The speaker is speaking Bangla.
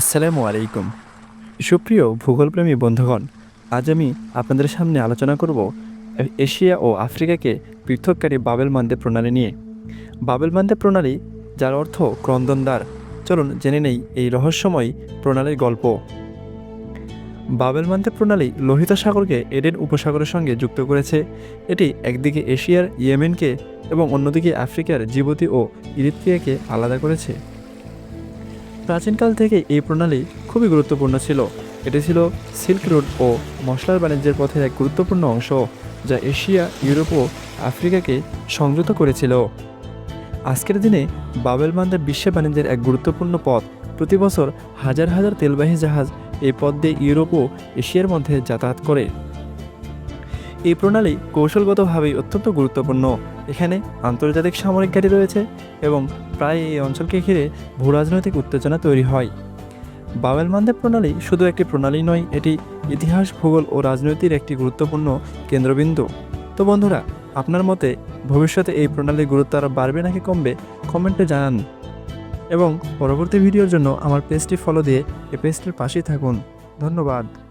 আসসালামু আলাইকুম। সুপ্রিয় ভূগোলপ্রেমী বন্ধুগণ, আজ আমি আপনাদের সামনে আলোচনা করব এশিয়া ও আফ্রিকাকে পৃথককারী বাবেল মান্দে প্রণালী নিয়ে। বাবেল মান্দে প্রণালী, যার অর্থ ক্রন্দনদ্বার চলুন জেনে নেই এই রহস্যময় প্রণালীর গল্প। বাবেল মান্দে প্রণালী লোহিত সাগরকে এডেন উপসাগরের সঙ্গে যুক্ত করেছে। এটি একদিকে এশিয়ার ইয়েমেনকে এবং অন্যদিকে আফ্রিকার জিবুতি ও ইরিত্রিয়াকে আলাদা করেছে। প্রাচীনকাল থেকে এই প্রণালী খুবই গুরুত্বপূর্ণ ছিল। এটি ছিল সিল্ক রোড ও মশলার বাণিজ্যের পথের এক গুরুত্বপূর্ণ অংশ, যা এশিয়া, ইউরোপ ও আফ্রিকাকে সংযুক্ত করেছিল। আজকের দিনে বাবেল মান্দার বিশ্ব বাণিজ্যের এক গুরুত্বপূর্ণ পথ। প্রতি বছর হাজার হাজার তেলবাহী জাহাজ এই পথ দিয়ে ইউরোপ ও এশিয়ার মধ্যে যাতায়াত করে। এই প্রণালী কৌশলগতভাবেই অত্যন্ত গুরুত্বপূর্ণ। এখানে আন্তর্জাতিক সামরিক ঘাঁটি রয়েছে এবং প্রায় এই অঞ্চলকে ঘিরে ভূরাজনৈতিক উত্তেজনা তৈরি হয়। বাবেল মান্দের প্রণালী শুধু একটি প্রণালী নয়, এটি ইতিহাস, ভূগোল ও রাজনৈতিক একটি গুরুত্বপূর্ণ কেন্দ্রবিন্দু। তো বন্ধুরা, আপনার মতে ভবিষ্যতে এই প্রণালীর গুরুত্ব আরও বাড়বে নাকি কমবে? কমেন্টে জানান। এবং পরবর্তী ভিডিওর জন্য আমার পেজটি ফলো দিয়ে এই পেজটির পাশেই থাকুন। ধন্যবাদ।